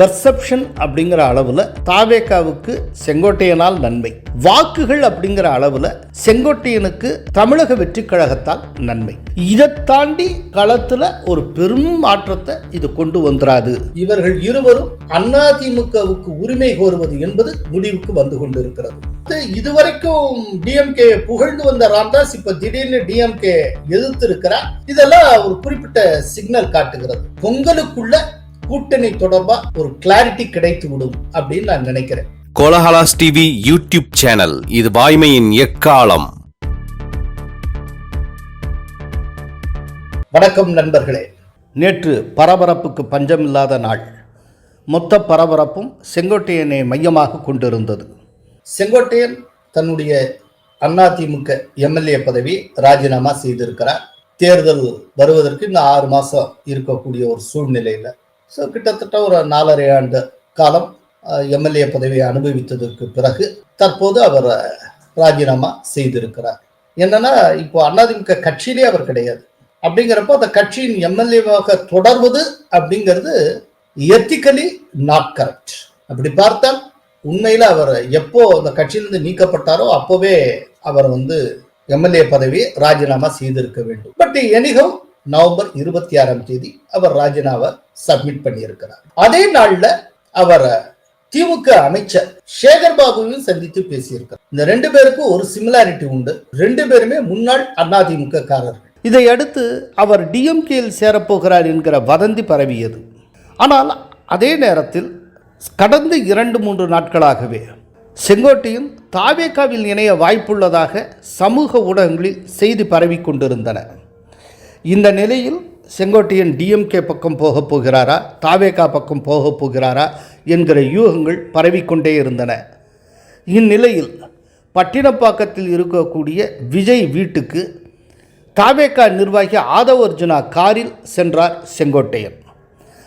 Perception அப்படிங்கிற அளவில் தாவேக்காவுக்கு செங்கோட்டையனால் நன்மை. வாக்குகள் அப்படிங்கிற அளவில் செங்கோட்டையனுக்கு தமிழக வெற்றி கழகத்தால் நன்மை. இதை தாண்டி களத்தில் ஒரு பெரும் மாற்றத்தை இது கொண்டு வந்துராது. இவர்கள் இருவரும் அதிமுகவுக்கு உரிமை கோருவது என்பது முடிவுக்கு வந்து கொண்டிருக்கிறது. இதுவரைக்கும் டிஎம்கே புகழ்ந்து வந்த ராம்தாஸ் இப்ப திடீர்னு டிஎம்கே எதிர்த்து இருக்கிறார் இதெல்லாம் ஒரு குறிப்பிட்ட சிக்னல் காட்டுகிறது. பொங்கலுக்குள்ள கூட்டணி தொடர்பா ஒரு கிளாரிட்டி கிடைத்து விடும் அப்படின்னு நான் நினைக்கிறேன். கோலஹலாஸ் டிவி யூடியூப் சேனல் இது வாய்மையின் எக்காலம். வணக்கம் நண்பர்களே. நேற்று பரபரப்புக்கு பஞ்சமில்லாத நாள். மொத்த பரபரப்பும் செங்கோட்டையனை மையமாக கொண்டிருந்தது. செங்கோட்டையன் தன்னுடைய அதிமுக எம்எல்ஏ பதவி ராஜினாமா செய்திருக்கிறார். தேர்தல் வருவதற்கு இன்னும் ஆறு மாசம் இருக்கக்கூடிய ஒரு சூழ்நிலையில ஸோ கிட்டத்தட்ட ஒரு நாலரை ஆண்டு காலம் எம்எல்ஏ பதவியை அனுபவித்ததற்கு பிறகு தற்போது அவர் ராஜினாமா செய்திருக்கிறார். என்னன்னா இப்போ அண்ணாதிமுக கட்சியிலே அவர் கிடையாது. அப்படிங்கிறப்போ அந்த கட்சியின் எம்எல்ஏவாக தொடர்வது அப்படிங்கிறது எத்திக்கலி நாட் கரெக்ட் அப்படி பார்த்தால் உண்மையில் அவர் எப்போ அந்த கட்சியிலிருந்து நீக்கப்பட்டாரோ அப்போவே அவர் வந்து எம்எல்ஏ பதவியை ராஜினாமா செய்திருக்க வேண்டும். பட் எனிகம் நவம்பர் இருபத்தி ஆறாம் தேதி அவர் ராஜினாமா சப்மிட் பண்ணியிருக்கிறார். அதே நாள்ல அவர் திமுக அமைச்சர் சேகர் பாபுவையும் சந்தித்து பேசியிருக்கிறார். இந்த ரெண்டு பேருக்கும் ஒரு சிமிலாரிட்டி உண்டு. ரெண்டு பேருமே முன்னாள் அதிமுக காரர்கள் இதையடுத்து அவர் டிஎம்கேயில் சேரப்போகிறார் என்கிற வதந்தி பரவியது. ஆனால் அதே நேரத்தில் கடந்த இரண்டு மூன்று நாட்களாகவே செங்கோட்டையும் தாவேக்காவில் இணைய வாய்ப்புள்ளதாக சமூக ஊடகங்களில் செய்தி பரவி கொண்டிருந்தன. இந்த நிலையில் செங்கோட்டையன் டிஎம்கே பக்கம் போகப் போகிறாரா? தாவேகா பக்கம் போகப் போகிறாரா? என்கிற யூகங்கள் பரவிக்கொண்டே இருந்தன. இந்நிலையில் பட்டினப்பாக்கத்தில் இருக்கக்கூடிய விஜய் வீட்டுக்கு தாவேகா நிர்வாகி ஆதவ அர்ஜுனா காரில் சென்றார் செங்கோட்டையன்.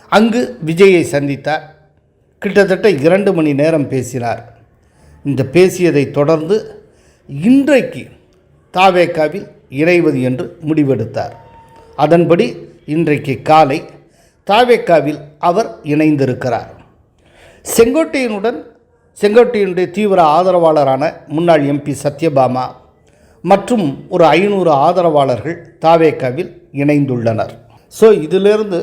அங்கு விஜயை சந்தித்தார். கிட்டத்தட்ட இரண்டு மணி நேரம் பேசினார். இந்த பேசியதை தொடர்ந்து இன்றைக்கு தாவேக்காவில் இணைவது என்று முடிவெடுத்தார். அதன்படி இன்றைக்கு காலை தாவேக்காவில் அவர் இணைந்திருக்கிறார். செங்கோட்டையனுடன் செங்கோட்டையனுடைய தீவிர ஆதரவாளரான முன்னாள் எம்பி சத்யபாமா மற்றும் ஒரு ஐநூறு ஆதரவாளர்கள் தாவேக்காவில் இணைந்துள்ளனர். ஸோ இதிலிருந்து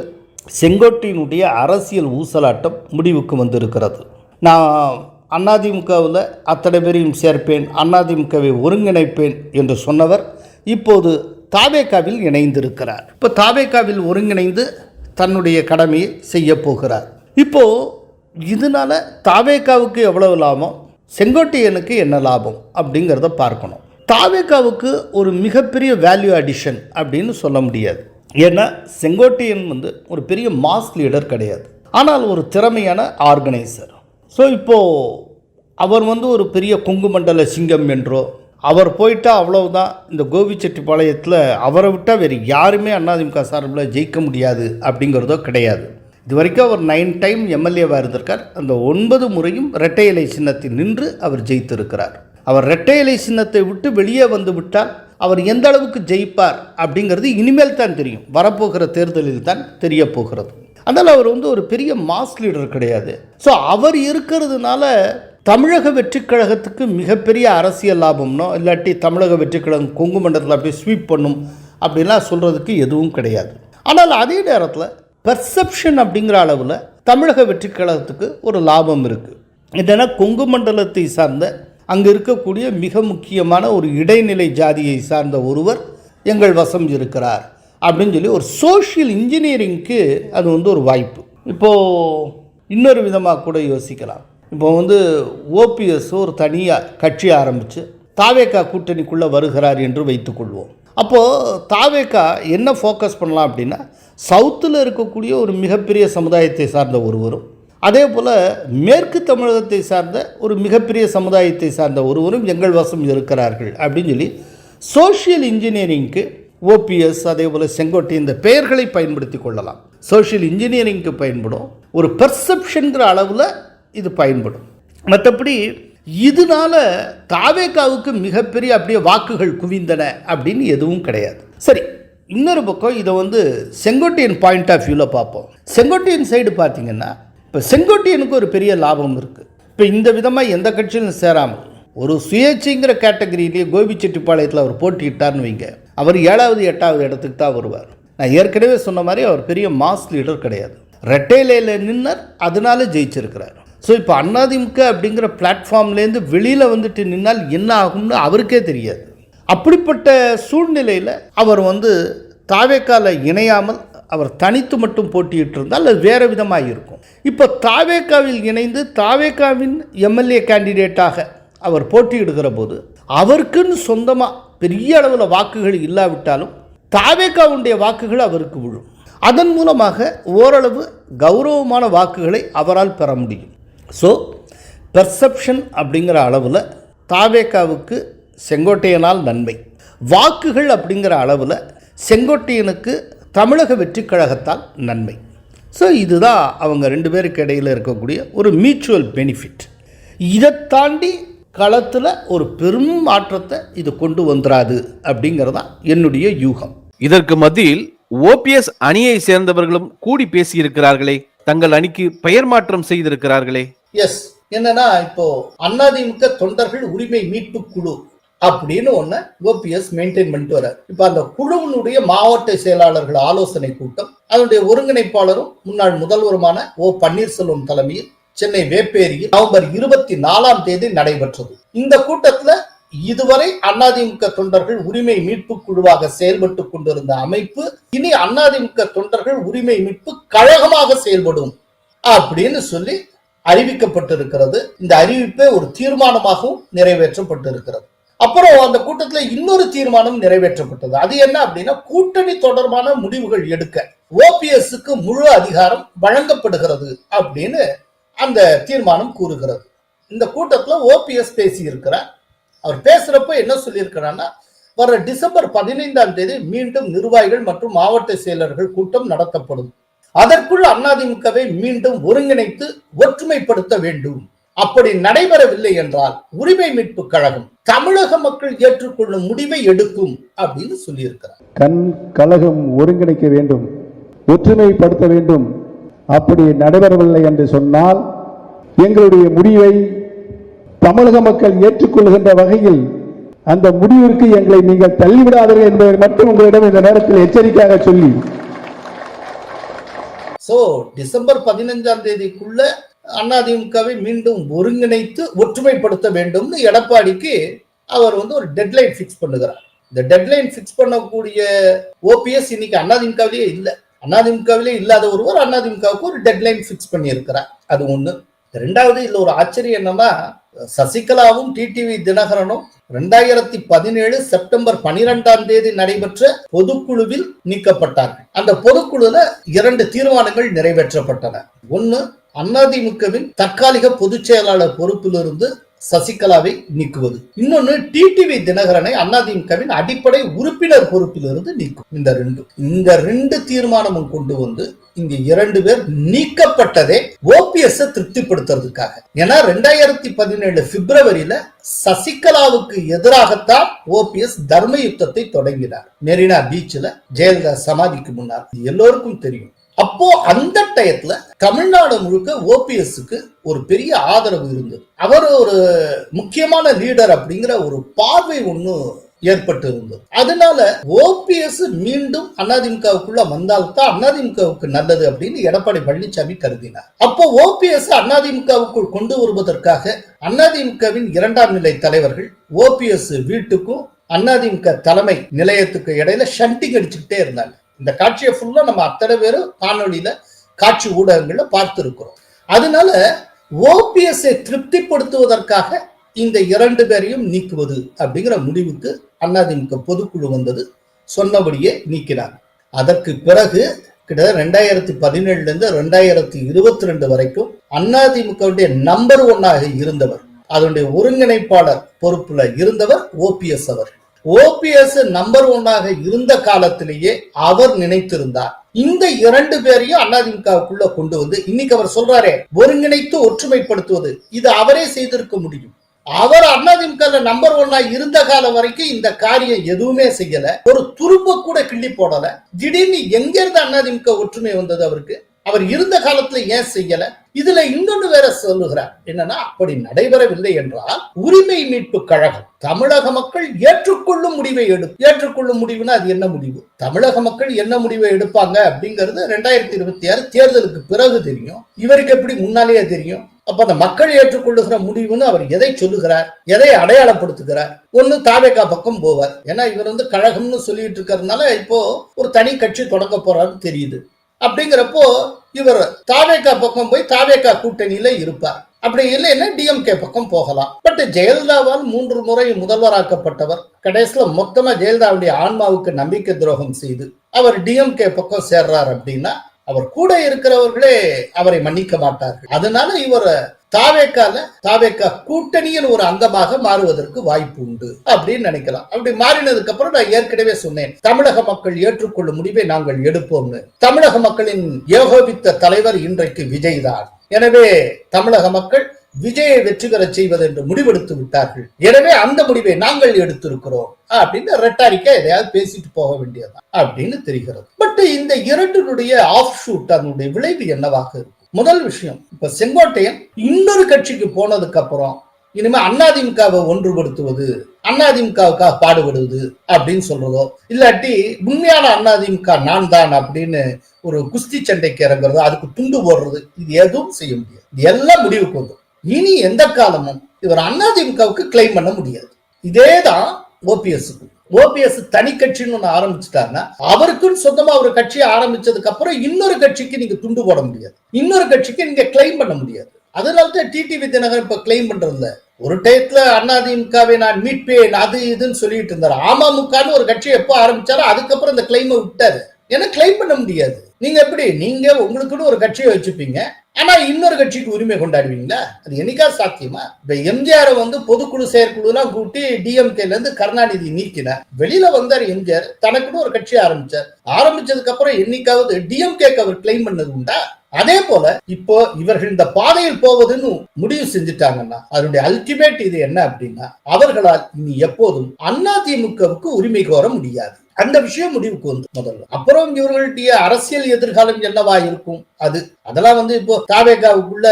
செங்கோட்டையினுடைய அரசியல் ஊசலாட்டம் முடிவுக்கு வந்திருக்கிறது. நான் அதிமுகவில் அத்தனை பேரையும் சேர்ப்பேன் அதிமுகவை ஒருங்கிணைப்பேன் என்று சொன்னவர் இப்போது தாவேக்காவில் இணைந்திருக்கிறார். இப்போ தாவேக்காவில் ஒருங்கிணைந்து தன்னுடைய கடமையை செய்ய போகிறார். இப்போது இதனால தாவேக்காவுக்கு எவ்வளவு லாபம்? செங்கோட்டையனுக்கு என்ன லாபம்? அப்படிங்கிறத பார்க்கணும். தாவேக்காவுக்கு ஒரு மிகப்பெரிய வேல்யூ அடிஷன் அப்படின்னு சொல்ல முடியாது. ஏன்னா செங்கோட்டையன் வந்து ஒரு பெரிய மாஸ் லீடர் கிடையாது. ஆனால் ஒரு திறமையான ஆர்கனைசர் ஸோ இப்போது அவர் வந்து ஒரு பெரிய கொங்கு மண்டல சிங்கம் என்றோ அவர் போயிட்டால் அவ்வளவுதான். இந்த கோபிச்செட்டிப்பாளையத்தில் அவரை விட்டால் வேறு யாருமே அதிமுக சார்பில் ஜெயிக்க முடியாது அப்படிங்கிறதோ கிடையாது. இது வரைக்கும் அவர் நைன் டைம் எம்எல்ஏவாக இருந்திருக்கார். அந்த ஒன்பது முறையும் இரட்டை இலை சின்னத்தில் நின்று அவர் ஜெயித்திருக்கிறார். அவர் இரட்டை இலை சின்னத்தை விட்டு வெளியே வந்து விட்டால் அவர் எந்த அளவுக்கு ஜெயிப்பார் அப்படிங்கிறது இனிமேல் தான் தெரியும். வரப்போகிற தேர்தலில் தான் தெரிய போகிறது. அதனால் அவர் வந்து ஒரு பெரிய மாஸ் லீடர் கிடையாது. ஸோ அவர் இருக்கிறதுனால தமிழக வெற்றிக் கழகத்துக்கு மிகப்பெரிய அரசியல் லாபம்னோ இல்லாட்டி தமிழக வெற்றிக் கழகம் கொங்கு மண்டலத்தில் அப்படியே ஸ்வீப் பண்ணும் அப்படின்லாம் சொல்கிறதுக்கு எதுவும் கிடையாது. ஆனால் அதே நேரத்தில் பெர்செப்ஷன் அப்படிங்கிற அளவில் தமிழக வெற்றிக் கழகத்துக்கு ஒரு லாபம் இருக்குது என்னென்னா கொங்கு மண்டலத்தை சார்ந்த அங்கே இருக்கக்கூடிய மிக முக்கியமான ஒரு இடைநிலை ஜாதியை சார்ந்த ஒருவர் எங்கள் வசம் இருக்கிறார் அப்படின்னு சொல்லி ஒரு சோஷியல் இன்ஜினியரிங்க்கு அது வந்து ஒரு வாய்ப்பு. இப்போது இன்னொரு விதமாக கூட யோசிக்கலாம். இப்போ வந்து ஓபிஎஸ் ஒரு தனியாக கட்சி ஆரம்பித்து தாவேக்கா கூட்டணிக்குள்ளே வருகிறார் என்று வைத்துக்கொள்வோம் அப்போது தாவேக்கா என்ன ஃபோக்கஸ் பண்ணலாம் அப்படின்னா சவுத்தில் இருக்கக்கூடிய ஒரு மிகப்பெரிய சமுதாயத்தை சார்ந்த ஒருவரும் அதே போல் மேற்கு தமிழகத்தை சார்ந்த ஒரு மிகப்பெரிய சமுதாயத்தை சார்ந்த ஒருவரும் எங்கள் வசம் இருக்கிறார்கள் அப்படின்னு சொல்லி சோஷியல் இன்ஜினியரிங்க்கு ஓபிஎஸ் அதே போல் செங்கோட்டை இந்த பெயர்களை பயன்படுத்தி கொள்ளலாம். சோஷியல் இன்ஜினியரிங்க்கு பயன்படும் ஒரு பெர்செப்ஷன்கிற அளவில் இது பயன்படும். மற்றபடி இதனால தாவேக்காவுக்கு மிகப்பெரிய அப்படியே வாக்குகள் குவிந்தன அப்படின்னு எதுவும் கிடையாது. சரி இன்னொரு பக்கம் இதை வந்து செங்கோட்டையன் பாயிண்ட் ஆஃப் வியூவில் பார்ப்போம். செங்கோட்டையன் சைடு பார்த்தீங்கன்னா இப்போ செங்கோட்டையனுக்கு ஒரு பெரிய லாபம் இருக்குது இப்போ இந்த விதமாக எந்த கட்சியிலும் சேராமல் ஒரு சுயேட்சைங்கிற கேட்டகரியிலேயே கோபிச்செட்டிப்பாளையத்தில் அவர் போட்டியிட்டார்னு வைங்க அவர் ஏழாவது எட்டாவது இடத்துக்கு தான் வருவார். நான் ஏற்கனவே சொன்ன மாதிரி அவர் பெரிய மாஸ் லீடர் கிடையாது. ரெட்டையிலையில் நின்னர் அதனால ஜெயிச்சிருக்கிறார். ஸோ இப்போ அண்ணாதிமுக அப்படிங்கிற பிளாட்ஃபார்ம்லேருந்து வெளியில் வந்துட்டு நின்னால் என்ன ஆகும்னு அவருக்கே தெரியாது. அப்படிப்பட்ட சூழ்நிலையில் அவர் வந்து தாவேக்கால இணையாமல் அவர் தனித்து மட்டும் போட்டியிட்டு இருந்தால் அது வேறு விதமாக இருக்கும். இப்போ தாவேக்காவில் இணைந்து தாவேக்காவின் எம்எல்ஏ கேண்டிடேட்டாக அவர் போட்டியிடுகிற போது அவருக்குன்னு சொந்தமாக பெரிய அளவில் வாக்குகள் இல்லாவிட்டாலும் தாவேக்காவுடைய வாக்குகள் அவருக்கு விழும். அதன் மூலமாக ஓரளவு கௌரவமான வாக்குகளை அவரால் பெற முடியும். ஸோ பெர்செப்ஷன் அப்படிங்கிற அளவில் தாவேக்காவுக்கு செங்கோட்டையனால் நன்மை. வாக்குகள் அப்படிங்கிற அளவில் செங்கோட்டையனுக்கு தமிழக வெற்றிக் கழகத்தால் நன்மை. ஸோ இதுதான் அவங்க ரெண்டு பேருக்கு இடையில் இருக்கக்கூடிய ஒரு மியூச்சுவல் பெனிஃபிட் இதை தாண்டி களத்தில் ஒரு பெரும் மாற்றத்தை இது கொண்டு வந்துராது அப்படிங்கிறது தான் என்னுடைய யூகம். இதற்கு மத்தியில் ஓபிஎஸ் அணியை சேர்ந்தவர்களும் கூடி பேசியிருக்கிறார்களே. தங்கள் அணிக்கு பெயர் மாற்றம் செய்திருக்கிறார்களே. எஸ் என்னன்னா இப்போ அதிமுக தொண்டர்கள் உரிமை மீட்பு குழு அப்படின்னு ஒண்ணு ஓபிஎஸ் மெயின்டைன் பண்ணிட்டு வர இப்ப அந்த குழுவினுடைய மாவட்ட செயலாளர்கள் ஆலோசனை கூட்டம் அதனுடைய ஒருங்கிணைப்பாளரும் முன்னாள் முதல்வருமான ஓ பன்னீர்செல்வம் தலைமையில் சென்னை வேப்பேரியில் நவம்பர் இருபத்தி நாலாம் தேதி நடைபெற்றது. இந்த கூட்டத்துல இதுவரை அதிமுக தொண்டர்கள் உரிமை மீட்பு குழுவாக செயல்பட்டு கொண்டிருந்த அமைப்பு இனி அதிமுக தொண்டர்கள் உரிமை மீட்பு கழகமாக செயல்படும் அப்படின்னு சொல்லி அறிவிக்கப்பட்டிருக்கிறது. இந்த அறிவிப்பே ஒரு தீர்மானமாகவும் நிறைவேற்றப்பட்டிருக்கிறது. அப்புறம் அந்த கூட்டத்தில் இன்னொரு தீர்மானம் நிறைவேற்றப்பட்டது. அது என்ன அப்படின்னா கூட்டணி தொடர்பான முடிவுகள் எடுக்க ஓபிஎஸ்க்கு முழு அதிகாரம் வழங்கப்படுகிறது அப்படின்னு அந்த தீர்மானம் கூறுகிறது. இந்த கூட்டத்தில் ஓபிஎஸ் பேசியிருக்கிறார் அவர் பேசுறப்ப என்ன சொல்லியிருக்கிறான்னா வர டிசம்பர் பதினைந்தாம் தேதி மீண்டும் நிர்வாகிகள் மற்றும் மாவட்ட செயலர்கள் கூட்டம் நடத்தப்படும். அதற்குள் அதிமுகவை மீண்டும் ஒருங்கிணைத்து ஒற்றுமைப்படுத்த வேண்டும். அப்படி நடைபெறவில்லை என்றால் உரிமை மீட்பு கழகம் தமிழக மக்கள் ஏற்றுக்கொள்ளும் முடிவை எடுக்கும் அப்படின்னு சொல்லியிருக்கிறார். கண் கழகம் ஒருங்கிணைக்க வேண்டும் ஒற்றுமைப்படுத்த வேண்டும். அப்படி நடைபெறவில்லை என்று சொன்னால் எங்களுடைய முடிவை தமிழக மக்கள் ஏற்றுக்கொள்கின்ற வகையில் அந்த முடிவிற்கு எங்களை நீங்கள் தள்ளிவிடாதீர்கள் என்பதை மட்டும் உங்களிடம் இந்த நேரத்தில் எச்சரிக்கையாக சொல்லி சோ டிசம்பர் பதினஞ்சாம் தேதிக்குள்ள அதிமுகவை மீண்டும் ஒருங்கிணைத்து ஒற்றுமைப்படுத்த வேண்டும்னு எடப்பாடிக்கு அவர் வந்து ஒரு டெட்லைன் ஃபிக்ஸ் பண்ணுகிறார். இந்த டெட்லைன் ஃபிக்ஸ் பண்ணக்கூடிய ஓபிஎஸ் இன்னைக்கு அதிமுகவிலேயே இல்லை. அதிமுகவிலே இல்லாத ஒருவர் அதிமுகவுக்கு ஒரு டெட்லைன் ஃபிக்ஸ் பண்ணி இருக்கிறார் அது ஒண்ணு. ரெண்டாவது இதுல ஒரு ஆச்சரியம் என்னன்னா சசிகலாவும் டிடிவி தினகரனும் ரெண்டாயிரத்தி பதினேழு செப்டம்பர் பனிரெண்டாம் தேதி நடைபெற்ற பொதுக்குழுவில் நீக்கப்பட்டார்கள். அந்த பொதுக்குழுல இரண்டு தீர்மானங்கள் நிறைவேற்றப்பட்டன. ஒன்னு அதிமுகவின் தற்காலிக பொதுச் செயலாளர் பொறுப்பிலிருந்து சசிகலாவை நீக்குவது. இன்னொன்னு டிடிவி தினகரனை அதிமுகவின் அடிப்படை உறுப்பினர் பொறுப்பிலிருந்து நீக்கும். இந்த ரெண்டு இந்த ரெண்டு தீர்மானமும் கொண்டு வந்து இங்க இரண்டு பேர் நீக்கப்பட்டதே ஓபிஎஸ் திருப்திப்படுத்துறதுக்காக. ஏன்னா ரெண்டாயிரத்தி பதினேழு பிப்ரவரியில சசிகலாவுக்கு எதிராகத்தான் ஓபிஎஸ் தர்ம யுத்தத்தை தொடங்கினார். மெரினா பீச்ல ஜெயலலிதா சமாதிக்கு முன்னால். எல்லோருக்கும் தெரியும். அப்போ அந்த டயத்துல தமிழ்நாடு முழுக்க ஓபிஎஸ்க்கு ஒரு பெரிய ஆதரவு இருந்தது. அவர் ஒரு முக்கியமான லீடர் அப்படிங்கிற ஒரு பார்வை ஒன்று ஏற்பட்டு இருந்தது அதனால ஓபிஎஸ் மீண்டும் அதிமுகவுக்குள்ள வந்தால்தான் அதிமுகவுக்கு நல்லது அப்படின்னு எடப்பாடி பழனிசாமி கருதினார். அப்போ ஓபிஎஸ் அதிமுகவுக்குள் கொண்டு வருவதற்காக அதிமுகவின் இரண்டாம் நிலை தலைவர்கள் ஓபிஎஸ் வீட்டுக்கும் அதிமுக தலைமை நிலையத்துக்கு இடையில ஷண்டிங் அடிச்சுக்கிட்டே இருந்தாங்க. இந்த காட்சியை ஃபுல்லா நம்ம அத்தனை பேரும் காணொலியில காட்சி ஊடகங்களில் பார்த்திருக்கிறோம். அதனால ஓபிஎஸ்ஐ திருப்திப்படுத்துவதற்காக இந்த இரண்டு பேரையும் நீக்குவது அப்படிங்கிற முடிவுக்கு அதிமுக பொதுக்குழு வந்தது. சொன்னபடியே நீக்கினார் அதற்கு பிறகு கிட்டத்தட்ட ரெண்டாயிரத்தி பதினேழுல இருந்து ரெண்டாயிரத்தி இருபத்தி ரெண்டு வரைக்கும் அதிமுகவுடைய நம்பர் ஒன்னாக இருந்தவர். அதனுடைய ஒருங்கிணைப்பாளர் பொறுப்புல இருந்தவர் ஓபிஎஸ் அவர். ஓபிஎஸ் நம்பர் ஒன்னாக இருந்த காலத்திலேயே அவர் நினைத்திருந்தார். இந்த இரண்டு பேரையும் அதிமுகவுக்குள்ள கொண்டு வந்து இன்னைக்கு அவர் சொல்றாரே ஒருங்கிணைத்து ஒற்றுமைப்படுத்துவது. இது அவரே செய்திருக்க முடியும். அவர் அதிமுக நம்பர் ஒன்னா இருந்த காலம் வரைக்கும் இந்த காரியம் எதுவுமே செய்யல. ஒரு துரும்ப கூட கிள்ளி போடல. திடீர்னு எங்க இருந்து அதிமுக ஒற்றுமை வந்தது அவருக்கு? அவர் இருந்த காலத்துல ஏன் செய்யல? இதுல இன்னொன்னு வேற சொல்லுகிறார். என்னன்னா அப்படி நடைபெறவில்லை என்றால் உரிமை மீட்பு கழகம் தமிழக மக்கள் ஏற்றுக்கொள்ளும் முடிவை எடு ஏற்றுக்கொள்ளும் முடிவுனா அது என்ன முடிவு? தமிழக மக்கள் என்ன முடிவை எடுப்பாங்க அப்படிங்கிறது ரெண்டாயிரத்தி இருபத்தி ஆறு தேர்தலுக்கு பிறகு தெரியும். இவருக்கு எப்படி முன்னாலேயே தெரியும்? அப்ப அந்த மக்கள் ஏற்றுக்கொள்ளுகிற முடிவுன்னு அவர் எதை சொல்லுகிறார்? எதை அடையாளப்படுத்துகிறார்? ஒண்ணு தாவேகா பக்கம் போவார். ஏன்னா இவர் வந்து கழகம்னு சொல்லிட்டு இருக்கிறதுனால இப்போ ஒரு தனி கட்சி தொடங்க போறாருன்னு தெரியுது. அப்படிங்கிறப்போ இவர் தாவேகா பக்கம் போய் தாவேகா கூட்டணியில இருப்பார். அப்படி இல்லைன்னா டிஎம்கே பக்கம் போகலாம். பட் ஜெயலலிதாவால் மூன்று முறை முதல்வராக்கப்பட்டவர். கடைசியில மொத்தமா ஜெயலலிதாவுடைய ஆன்மாவுக்கு நம்பிக்கை துரோகம் செய்து அவர் டிஎம்கே பக்கம் சேர்றார் அப்படின்னா அவர் கூட இருக்கிறவர்களே அவரை மன்னிக்க மாட்டார்கள். அதனால இவர் தாவேக்கால தாவேக்கா கூட்டணியின் ஒரு அங்கமாக மாறுவதற்கு வாய்ப்பு உண்டு அப்படின்னு நினைக்கலாம். அப்படி மாறினதுக்கு அப்புறம் நான் ஏற்கனவே சொன்னேன் தமிழக மக்கள் ஏற்றுக்கொள்ளும் முடிவை நாங்கள் எடுப்போம்னு. தமிழக மக்களின் ஏகோபித்த தலைவர் இன்றைக்கு விஜய் தான். எனவே தமிழக மக்கள் விஜயை வெற்றி பெறச் செய்வது என்று முடிவெடுத்து விட்டார்கள். எனவே அந்த முடிவை நாங்கள் எடுத்திருக்கிறோம் அப்படின்னு ரெட்டாரிக்கா எதையாவது பேசிட்டு போக வேண்டியதான் அப்படின்னு தெரிகிறது. பட் இந்த இரண்டினுடைய ஆஃப் ஷூட் அதனுடைய விளைவு என்னவாக இருக்கும்? முதல் விஷயம் இப்ப செங்கோட்டையன் இன்னொரு கட்சிக்கு போனதுக்கு அப்புறம் இனிமே அதிமுகவை ஒன்றுபடுத்துவது அதிமுகவுக்காக பாடுபடுவது அப்படின்னு சொல்றதோ இல்லாட்டி உண்மையான அதிமுக நான் தான் அப்படின்னு ஒரு குஸ்தி சண்டைக்கு இறங்குறதோ அதுக்கு துண்டு போடுறது இது எதுவும் செய்ய முடியாது. இது எல்லாம் முடிவுக்கு வந்துடும் இனி எந்த காலமும் இவர் அதிமுகவுக்கு கிளைம் பண்ண முடியாது. இதேதான் ஓபிஎஸ்க்கு ஓபிஎஸ் தனி கட்சின்னு ஒண்ணு ஆரம்பிச்சுட்டாருன்னா அவருக்குன்னு சொந்தமா ஒரு கட்சியை ஆரம்பிச்சதுக்கு அப்புறம் இன்னொரு கட்சிக்கு நீங்க துண்டு போட முடியாது. இன்னொரு கட்சிக்கு நீங்க கிளைம் பண்ண முடியாது. அதனால தான் டிடிவி தினகரன் இப்ப கிளைம் பண்றதுல ஒரு டயத்துல அதிமுகவை நான் மீட்பேன் அது இதுன்னு சொல்லிட்டு இருந்தாரு. அமமுகன்னு ஒரு கட்சி எப்போ ஆரம்பிச்சாரோ அதுக்கப்புறம் இந்த கிளைமை விட்டாரு. ஏன்னா கிளைம் பண்ண முடியாது. நீங்க எப்படி? நீங்க உங்களுக்குன்னு ஒரு கட்சியை வச்சுப்பீங்க. ஆனா இன்னொரு கட்சிக்கு உரிமை கொண்டாடுவீங்களா? அது என்னைக்கா சாத்தியமா? இப்ப எம்ஜிஆர் வந்து பொதுக்குழு செயற்குழுலாம் கூட்டி டிஎம்கேல இருந்து கருணாநிதி நீக்கினார். வெளியில வந்தார் எம்ஜிஆர் தனக்குன்னு ஒரு கட்சி ஆரம்பிச்சார். ஆரம்பிச்சதுக்கு அப்புறம் என்னைக்காவது டிஎம்கேக்கு அவர் கிளைம் பண்ணது உண்டா? அதே போல இப்போ இவர்கள் இந்த பாதையில் போவதுன்னு முடிவு செஞ்சுட்டாங்கன்னா அதனுடைய அல்டிமேட் இது என்ன அப்படின்னா அவர்களால் இனி எப்போதும் அதிமுகவுக்கு உரிமை கோர முடியாது. அந்த விஷயம் முடிவுக்கு வந்து முதல்ல. அப்புறம் இவர்களுடைய அரசியல் எதிர்காலம் என்னவா இருக்கும்? அது அதெல்லாம் வந்து இப்போ தாவேகாவுக்குள்ள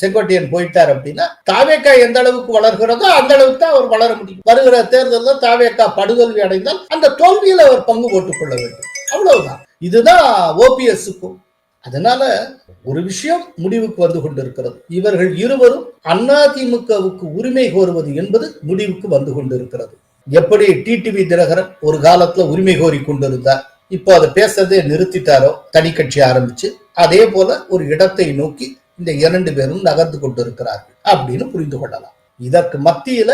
செங்கோட்டையன் போயிட்டார் அப்படின்னா தாவேக்கா எந்த அளவுக்கு வளர்கிறதோ அந்த அளவுக்கு தான் அவர் வளர முடியும். வருகிற தேர்தலில் தாவேக்கா படுதோல்வி அடைந்தால் அந்த தோல்வியில் அவர் பங்கு போட்டுக் கொள்ள வேண்டும். அவ்வளவுதான். இதுதான் ஓபிஎஸ்க்கும். அதனால ஒரு விஷயம் முடிவுக்கு வந்து கொண்டிருக்கிறது. இவர்கள் இருவரும் அதிமுகவுக்கு உரிமை கோருவது என்பது முடிவுக்கு வந்து கொண்டிருக்கிறது. எப்படி டிடிவி தினகரன் ஒரு காலத்துல உரிமை கோரி கொண்டிருந்தார் இப்போ அதை பேசுறதே நிறுத்திட்டாரோ தனி கட்சி ஆரம்பிச்சு அதே போல ஒரு இடத்தை நோக்கி இந்த இரண்டு பேரும் நகர்ந்து கொண்டிருக்கிறார்கள் அப்படின்னு புரிந்து கொள்ளலாம். இதற்கு மத்தியில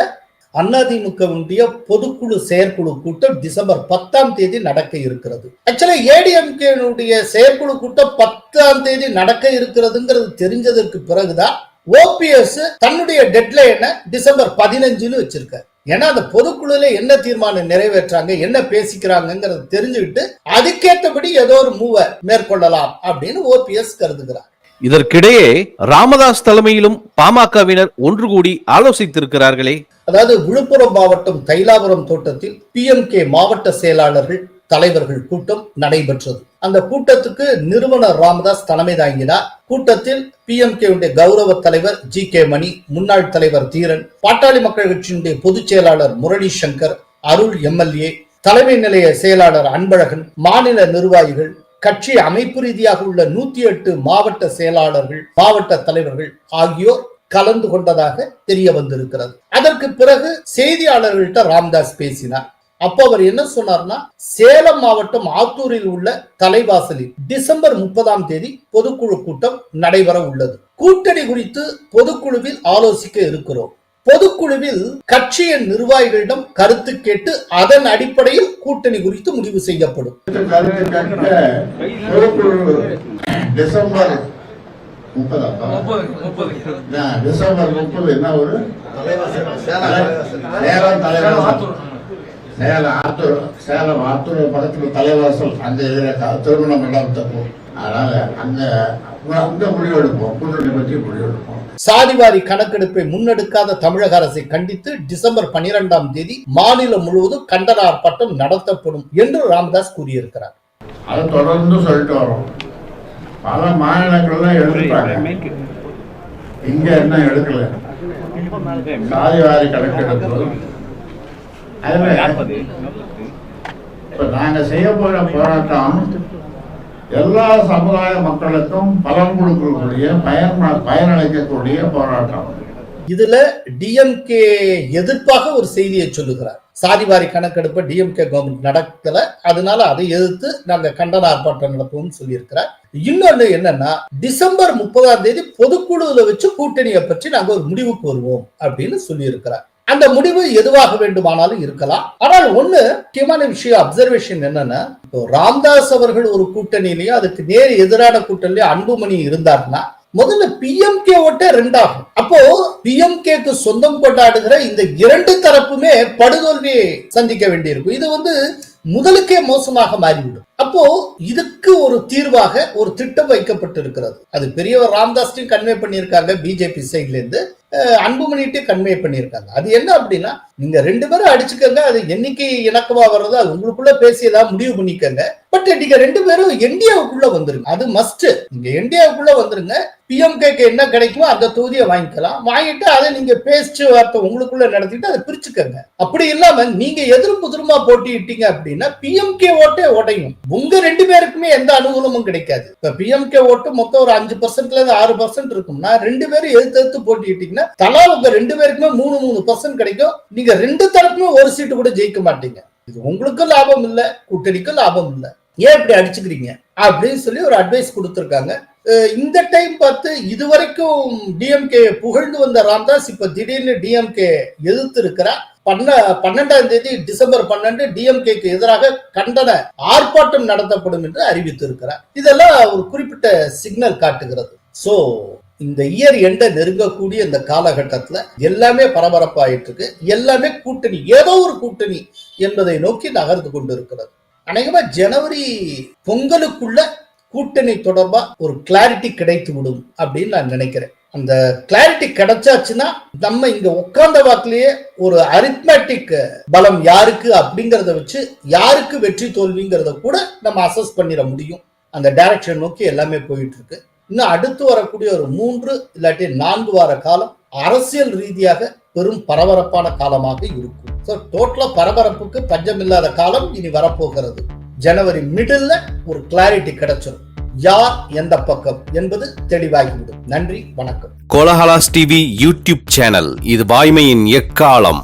அதிமுகவுடைய பொதுக்குழு செயற்குழு கூட்டம் டிசம்பர் பத்தாம் தேதி நடக்க இருக்கிறது. ஆக்சுவலா ஏடிஎம்கேனுடைய செயற்குழு கூட்டம் பத்தாம் தேதி நடக்க இருக்கிறதுங்கிறது தெரிஞ்சதற்கு பிறகுதான் ஓபிஎஸ் தன்னுடைய டெட்லைனை டிசம்பர் பதினஞ்சுன்னு வச்சிருக்காரு. ஏன்னா அந்த பொதுக்குழுல என்ன தீர்மானம் நிறைவேற்றாங்க என்ன பேசிக்கிறாங்கிறத தெரிஞ்சுக்கிட்டு அதுக்கேற்றபடி ஏதோ ஒரு மூவை மேற்கொள்ளலாம் அப்படின்னு ஓபிஎஸ் கருதுகிறார். இதற்கிடையே ராமதாஸ் தலைமையிலும் பாமகவினர் ஒன்று கூடி ஆலோசித்திருக்கிறார்களே. அதாவது விழுப்புரம் மாவட்டம் தைலாபுரம் தோட்டத்தில் பிஎம்கே மாவட்ட செயலாளர்கள் தலைவர்கள் கூட்டம் நடைபெற்றது. அந்த கூட்டத்துக்கு நிறுவனர் ராமதாஸ் தலைமை தாங்கினார். கூட்டத்தில் பிஎம்கே கௌரவ தலைவர் ஜி கே மணி முன்னாள் தலைவர் தீரன் பாட்டாளி மக்கள் கட்சியினுடைய பொதுச் செயலாளர் முரளி சங்கர் அருள் எம்எல்ஏ தலைமை நிலைய செயலாளர் அன்பழகன் மாநில நிர்வாகிகள் கட்சி அமைப்பு ரீதியாக உள்ள நூத்தி எட்டு மாவட்ட செயலாளர்கள் மாவட்ட தலைவர்கள் ஆகியோர் கலந்து கொண்டதாக தெரிய வந்திருக்கிறது. அதற்கு பிறகு செய்தியாளர்கள்ட்ட ராம்தாஸ் பேசினார். அப்போ அவர் என்ன சொன்னார்னா சேலம் மாவட்டம் ஆத்தூரில் உள்ள தலைவாசலில் டிசம்பர் முப்பதாம் தேதி பொதுக்குழு கூட்டம் நடைபெற உள்ளது. கூட்டணி குறித்து பொதுக்குழுவில் ஆலோசிக்க இருக்கிறோம். பொதுக்குழுவில் கட்சியின் நிர்வாகிகளிடம் கருத்து கேட்டு அதன் அடிப்படையில் கூட்டணி குறித்து முடிவு செய்யப்படும். டிசம்பர் முப்பது என்ன ஒரு சேலம் தலைவாசல். சேலம் ஆத்தூர் சேலம் ஆத்தூர் பக்கத்துல தலைவாசல் அந்த இதுல திருமண மண்டபத்துக்கு அதனால முடிவெடுப்போம் கூட்டணி பற்றி முடிவெடுப்போம் சாதிவாரி கணக்கெடுப்பை முன்னெடுக்காத தமிழக அரசை கண்டித்து டிசம்பர் பனிரெண்டாம் தேதி மாநிலம் முழுவதும் கண்டன ஆர்ப்பாட்டம் நடத்தப்படும் என்று ராமதாஸ் கூறியிருக்கிறார். அதை தொடர்ந்து சொல்லிட்டு வரோம். பல மாநிலங்கள்ல எடுத்துட்டாங்க. இங்க என்ன எடுக்கல? சாதிவாரி கணக்கெடுப்பு. அதுல இப்ப நாங்க செய்ய போற போராட்டம் எல்லா சமுதாய மக்களுக்கும் பலன் கொடுக்கக்கூடிய பயன் பயனளிக்கக்கூடிய போராட்டம். இதுல டிஎம்கே எதிர்ப்பாக ஒரு செய்தியை சொல்லுகிறார். சாதிவாரி கணக்கெடுப்பை டிஎம்கே கவர்மெண்ட் நடத்தல அதனால அதை எதிர்த்து நாங்க கண்டன ஆர்ப்பாட்டம் நடத்துவோம்னு சொல்லியிருக்கிறார். இன்னொன்னு என்னன்னா டிசம்பர் முப்பதாம் தேதி பொதுக்குழுல வச்சு கூட்டணியை பற்றி நாங்க ஒரு முடிவுக்கு வருவோம் அப்படின்னு சொல்லியிருக்கிறார். அந்த முடிவு எதுவாக வேண்டுமானாலும் இருக்கலாம். ஆனால் ஒண்ணு முக்கியமான விஷயம் அப்சர்வேஷன் என்னன்னா இப்போ ராம்தாஸ் அவர்கள் ஒரு கூட்டணியிலயும் அதுக்கு நேர் எதிரான கூட்டணிலயும் அன்புமணி இருந்தார்னா முதல்ல பிஎம்கே ஓட்டே ரெண்டாகும். அப்போ பிஎம்கேக்கு சொந்தம் கொண்டாடுகிற இந்த இரண்டு தரப்புமே படுதோல்வியை சந்திக்க வேண்டியிருக்கும். இது வந்து முதலுக்கே மோசமாக மாறிவிடும். அப்போ இதுக்கு ஒரு தீர்வாக ஒரு திட்டம் வைக்கப்பட்டிருக்கிறது. அது பெரியவர் ராம்தாஸ்டையும் கன்வே பண்ணியிருக்காங்க பிஜேபி சைட்ல இருந்து அன்புமணிட்டு கன்வே பண்ணியிருக்காங்க. அது என்ன அப்படின்னா நீங்க ரெண்டு பேரும் அடிச்சுக்கங்க அது என்னைக்கு இணக்கமா வர்றது அது உங்களுக்குள்ள பேசியதா முடிவு பண்ணிக்கங்க. பட் நீங்க ரெண்டு பேரும் என்டிஏவுக்குள்ள வந்துருங்க. அது மஸ்ட் நீங்க என்டிஏவுக்குள்ள வந்துருங்க. பிஎம்கேக்கு என்ன கிடைக்குமோ அந்த தொகுதியை வாங்கிக்கலாம். வாங்கிட்டு அதை நீங்க பேச்சு வார்த்தை உங்களுக்குள்ள நடத்திட்டு அதை பிரிச்சுக்கங்க. அப்படி இல்லாம நீங்க எதிரும் புதிருமா போட்டிட்டீங்க அப்படின்னா பிஎம்கே ஓட்டே உடையும். உங்க ரெண்டு பேருக்குமே எந்த அனுகூலமும் கிடைக்காது. இப்ப பிஎம்கே ஓட்டு மொத்தம் ஒரு அஞ்சு பர்சன்ட்ல இருந்து ஆறு பர்சன்ட் இருக்கும்னா ரெண்டு பேரும் எதிர்த்து எதிர்த்து தலா உங்க ரெண்டு பேருக்குமே மூணு மூணு பர்சன்ட் கிடைக்கும். நீங்க ரெண்டு தரப்புமே ஒரு சீட்டு கூட ஜெயிக்க மாட்டீங்க. இது உங்களுக்கும் லாபம் இல்ல கூட்டணிக்கும் லாபம் இல்ல. ஏன் இப்படி அடிச்சுக்கிறீங்க? அப்படின்னு சொல்லி ஒரு அட்வைஸ் கொடுத்திருக்காங்க. இந்த டைம் பார்த்து இதுவரைக்கும் டிஎம்கே புகழ்ந்து வந்த ராம்தாஸ் இப்ப திடீர்னு டிஎம்கே எதிர்த்து இருக்கிறா. பன்ன பன்னெண்டாம் தேதி டிசம்பர் பன்னெண்டு டிஎம்கேக்கு எதிராக கண்டன ஆர்ப்பாட்டம் நடத்தப்படும் என்று அறிவித்திருக்கிறார். இதெல்லாம் ஒரு குறிப்பிட்ட சிக்னல் காட்டுகிறது. சோ இந்த இயர் எண்ட நெருங்கக்கூடிய இந்த காலகட்டத்துல எல்லாமே பரபரப்பாயிட்டு இருக்கு எல்லாமே கூட்டணி ஏதோ ஒரு கூட்டணி என்பதை நோக்கி நகர்ந்து கொண்டிருக்கிறது. அநேகமா ஜனவரி பொங்கலுக்குள்ள கூட்டணி தொடர்பா ஒரு கிளாரிட்டி கிடைத்து விடும் அப்படின்னு நான் நினைக்கிறேன். அந்த கிளாரிட்டி கிடைச்சாச்சுன்னா நம்ம இங்க உட்கார்ந்த வாக்குலயே ஒரு அரித்மேட்டிக் பலம் யாருக்கு அப்படிங்கிறத வச்சு யாருக்கு வெற்றி தோல்விங்கிறத கூட நம்ம அசஸ் பண்ணிட முடியும். அந்த டைரக்ஷன் நோக்கி எல்லாமே போயிட்டு இருக்கு இன்னும் அடுத்து வரக்கூடிய ஒரு மூன்று இல்லாட்டி நான்கு வார காலம் அரசியல் ரீதியாக பெரும் பரபரப்பான காலமாக இருக்கும். ஸோ டோட்டலா பரபரப்புக்கு பஞ்சமில்லாத காலம் இனி வரப்போகிறது. ஜனவரி மிடில் ஒரு கிளாரிட்டி கிடைச்சிடும் யார் எந்த பக்கம் என்பது தெளிவாகிவிடும். நன்றி வணக்கம். கோலஹலாஸ் டிவி யூடியூப் சேனல் இது வாய்மையின் எக்காலம்?